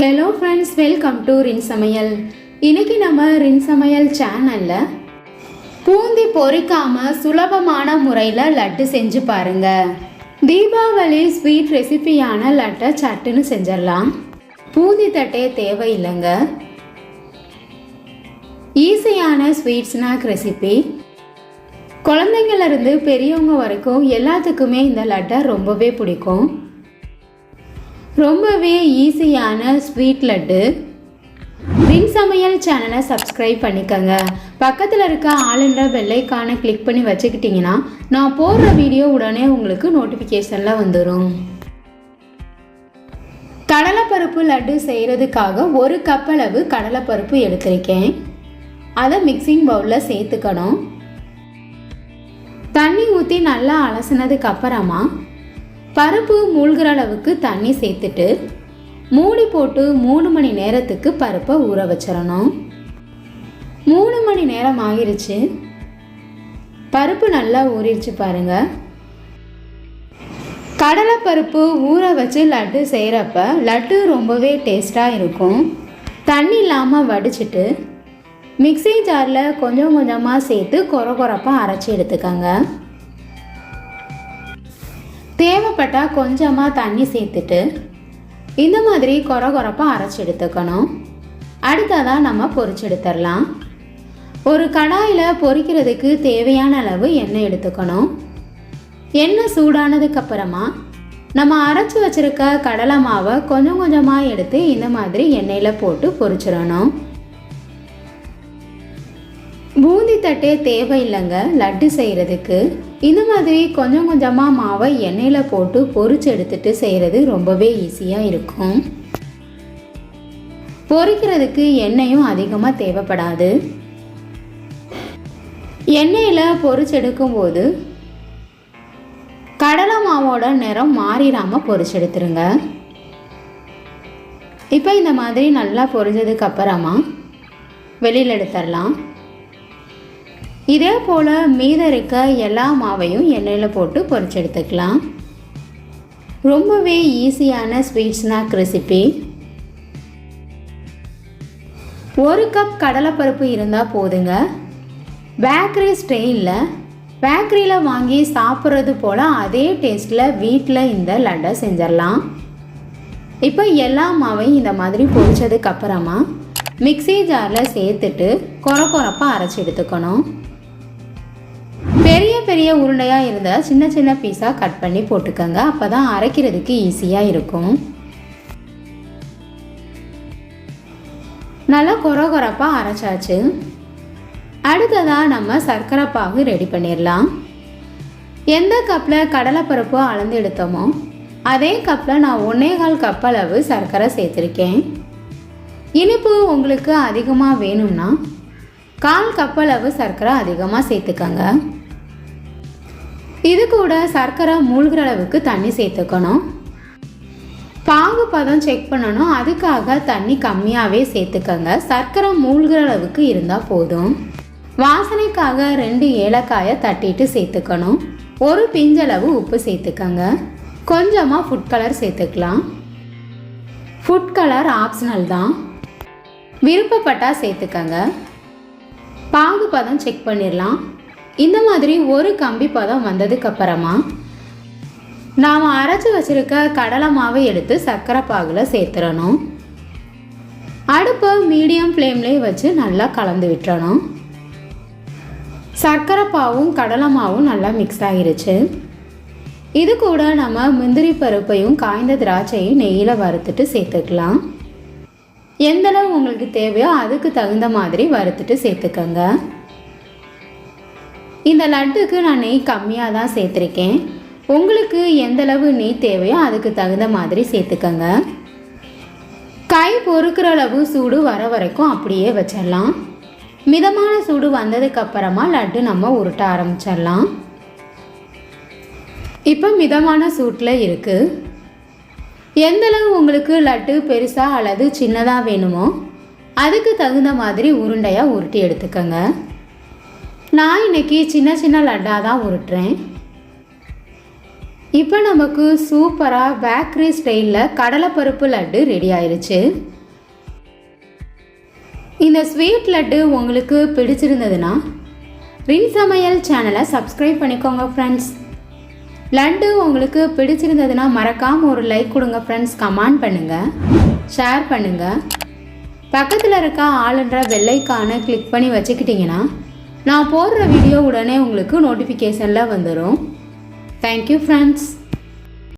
Hello friends welcome to ரின் சமையல் இன்னைக்கு நம்ம ரின் சமையல் சேனலில் பூந்தி பொறிக்காமல் சுலபமான முறையில் லட்டு செஞ்சு பாருங்க. தீபாவளி ஸ்வீட் ரெசிபியான லட்டை சட்டுன்னு செஞ்சிடலாம். பூந்தி தட்டே தேவையில்லைங்க. ஈஸியான ஸ்வீட் ஸ்நாக் ரெசிபி குழந்தைங்கள்ல இருந்து பெரியவங்க வரைக்கும் எல்லாத்துக்குமே இந்த லட்டை ரொம்பவே பிடிக்கும். ரொம்பவே ஈஸியான ஸ்வீட் லட்டு. ரின் சமையல் சேனலை சப்ஸ்கிரைப் பண்ணிக்கோங்க. பக்கத்தில் இருக்க ஆளுன்ற பெல்லைக்கானை கிளிக் பண்ணி வச்சுக்கிட்டிங்கன்னா நான் போடுற வீடியோ உடனே உங்களுக்கு நோட்டிஃபிகேஷனில் வந்துடும் கடலைப்பருப்பு லட்டு செய்கிறதுக்காக ஒரு கப் அளவு கடலைப்பருப்பு எடுத்திருக்கேன். அதை மிக்சிங் பவுலில் சேர்த்துக்கணும். தண்ணி ஊற்றி நல்லா அலசினதுக்கு அப்புறமா பருப்பு மூழ்கிற அளவுக்கு தண்ணி சேர்த்துட்டு மூடி போட்டு மூணு மணி நேரத்துக்கு பருப்பை ஊற வச்சிடணும். மூணு மணி நேரம் ஆகிருச்சு. பருப்பு நல்லா ஊறிடுச்சு பாருங்க. கடலைப்பருப்பு ஊற வச்சு லட்டு செய்கிறப்ப லட்டு ரொம்பவே டேஸ்ட்டாக இருக்கும். தண்ணி இல்லாமல் வடிச்சிட்டு மிக்ஸி ஜாரில் கொஞ்சம் கொஞ்சமாக சேர்த்து கொர கொரப்பாக அரைச்சி எடுத்துக்கோங்க. தேவைப்பட்டால் கொஞ்சமாக தண்ணி சேர்த்துட்டு இந்த மாதிரி கொர கொரப்பாக அரைச்சி எடுத்துக்கணும். அடுத்ததாக நம்ம பொரிச்சு எடுத்துடலாம். ஒரு கடாயில் பொரிக்கிறதுக்கு தேவையான அளவு எண்ணெய் எடுத்துக்கணும். எண்ணெய் சூடானதுக்கப்புறமா நம்ம அரைச்சி வச்சிருக்க கடலை மாவை கொஞ்சம் கொஞ்சமாக எடுத்து இந்த மாதிரி எண்ணெயில் போட்டு பொரிச்சிடணும். தட்டே தேவையில்லைங்க லட்டு செய்கிறதுக்கு இந்த மாதிரி கொஞ்சம் கொஞ்சமாக மாவை எண்ணெயில் போட்டு பொறிச்சு எடுத்துட்டு செய்கிறது ரொம்பவே ஈஸியாக இருக்கும். பொரிக்கிறதுக்கு எண்ணெயும் அதிகமாக தேவைப்படாது. எண்ணெயில் பொறிச்செடுக்கும்போது கடலை மாவோட நிறம் மாறிடாமல் பொறிச்செடுத்துருங்க இப்போ இந்த மாதிரி நல்லா பொரிஞ்சதுக்கு அப்புறமா வெளியில் எடுத்துடலாம் இதே போல் மீத இருக்க எல்லா மாவையும் எண்ணெயில் போட்டு பொரிச்செடுத்துக்கலாம் ரொம்பவே ஈஸியான ஸ்வீட் ஸ்நாக் ரெசிபி ஒரு கப் கடலைப்பருப்பு இருந்தால் போதுங்க. பேக்கரி ஸ்டைலில் பேக்கரியில் வாங்கி சாப்பிட்றது போல் அதே டேஸ்ட்டில் வீட்டில் இந்த லட்டை செஞ்சிடலாம். இப்போ எல்லா மாவையும் இந்த மாதிரி பொரிச்சதுக்கப்புறமா மிக்சி மிக்ஸி ஜாரில் சேர்த்துட்டு கொர குறப்பாக அரைச்சி எடுத்துக்கணும். பெரிய பெரிய உருண்டையாக இருந்தால் சின்ன சின்ன பீஸாக கட் பண்ணி போட்டுக்கோங்க. அப்போ தான் அரைக்கிறதுக்கு ஈஸியாக இருக்கும். நல்லா கொர கொரப்பாக அரைச்சாச்சு. அடுத்ததாக நம்ம சர்க்கரை பாகு ரெடி பண்ணிடலாம். எந்த கப்பில் கடலைப்பருப்பு அளந்து எடுத்தோமோ அதே கப்பில் நான் ஒன்றே கால் கப் அளவு சர்க்கரை சேர்த்துருக்கேன். இனிப்பு உங்களுக்கு அதிகமாக வேணும்னா கால் கப் அளவு சர்க்கரை அதிகமாக சேர்த்துக்கங்க. இது கூட சர்க்கரை மூழ்கிற அளவுக்கு தண்ணி சேர்த்துக்கணும். பாகு பதம் செக் பண்ணணும். அதுக்காக தண்ணி கம்மியாகவே சேர்த்துக்கங்க. சர்க்கரை மூழ்கிற அளவுக்கு இருந்தால் போதும். வாசனைக்காக ரெண்டு ஏலக்காயை தட்டிட்டு சேர்த்துக்கணும். ஒரு பிஞ்சளவு உப்பு சேர்த்துக்கங்க. கொஞ்சமாக ஃபுட் கலர் சேர்த்துக்கலாம். ஃபுட் கலர் ஆப்ஷனல் தான். விருப்பப்பட்டால் சேர்த்துக்கங்க. பாகு பதம் செக் பண்ணிடலாம். இந்த மாதிரி ஒரு கம்பி பதம் வந்ததுக்கு அப்புறமா நாம் அரைச்சி வச்சிருக்க கடலை மாவை எடுத்து சர்க்கரை பாகில் சேர்த்துடணும் அடுப்பை மீடியம் ஃப்ளேம்லேயே வச்சு நல்லா கலந்து விட்டுறணும். சர்க்கரை பாவும் கடலை மாவும் நல்லா மிக்ஸ் ஆகிருச்சு இது கூட நம்ம முந்திரி பருப்பையும் காய்ந்த திராட்சையும் நெய்யில் வறுத்துட்டு சேர்த்துக்கலாம். எந்தளவு உங்களுக்கு தேவையோ அதுக்கு தகுந்த மாதிரி வறுத்துட்டு சேர்த்துக்கோங்க. இந்த லட்டுக்கு நான் நெய் கம்மியாக தான் சேர்த்துருக்கேன். உங்களுக்கு எந்தளவு நெய் தேவையோ அதுக்கு தகுந்த மாதிரி சேர்த்துக்கங்க. கை பொறுக்கிற அளவு சூடு வர வரைக்கும் அப்படியே வச்சிடலாம். மிதமான சூடு வந்ததுக்கு அப்புறமா லட்டு நம்ம உருட்ட ஆரம்பிச்சிடலாம். இப்போ மிதமான சூட்டில் இருக்குது எந்தளவு உங்களுக்கு லட்டு பெருசாக அல்லது சின்னதாக வேணுமோ அதுக்கு தகுந்த மாதிரி உருண்டையாக உருட்டி எடுத்துக்கோங்க. நான் இன்னைக்கு சின்ன சின்ன லட்டாக தான் உருட்டுறேன். இப்போ நமக்கு சூப்பராக பேக்கரி ஸ்டைலில் கடலைப்பருப்பு லட்டு ரெடி ஆயிடுச்சு இந்த ஸ்வீட் லட்டு உங்களுக்கு பிடிச்சிருந்ததுன்னா ரின் சமையல் சேனலை சப்ஸ்கிரைப் பண்ணிக்கோங்க ஃப்ரெண்ட்ஸ் லட்டு உங்களுக்கு பிடிச்சிருந்ததுன்னா மறக்காமல் ஒரு லைக் கொடுங்க ஃப்ரெண்ட்ஸ் கமெண்ட் பண்ணுங்கள் ஷேர் பண்ணுங்கள் பக்கத்தில் இருக்க ஆளுன்ற வெள்ளைக்கான கிளிக் பண்ணி வச்சுக்கிட்டிங்கன்னா நான் போடுற வீடியோ உடனே உங்களுக்கு நோட்டிஃபிகேஷனில் வந்துடும் தேங்க்யூ ஃப்ரெண்ட்ஸ்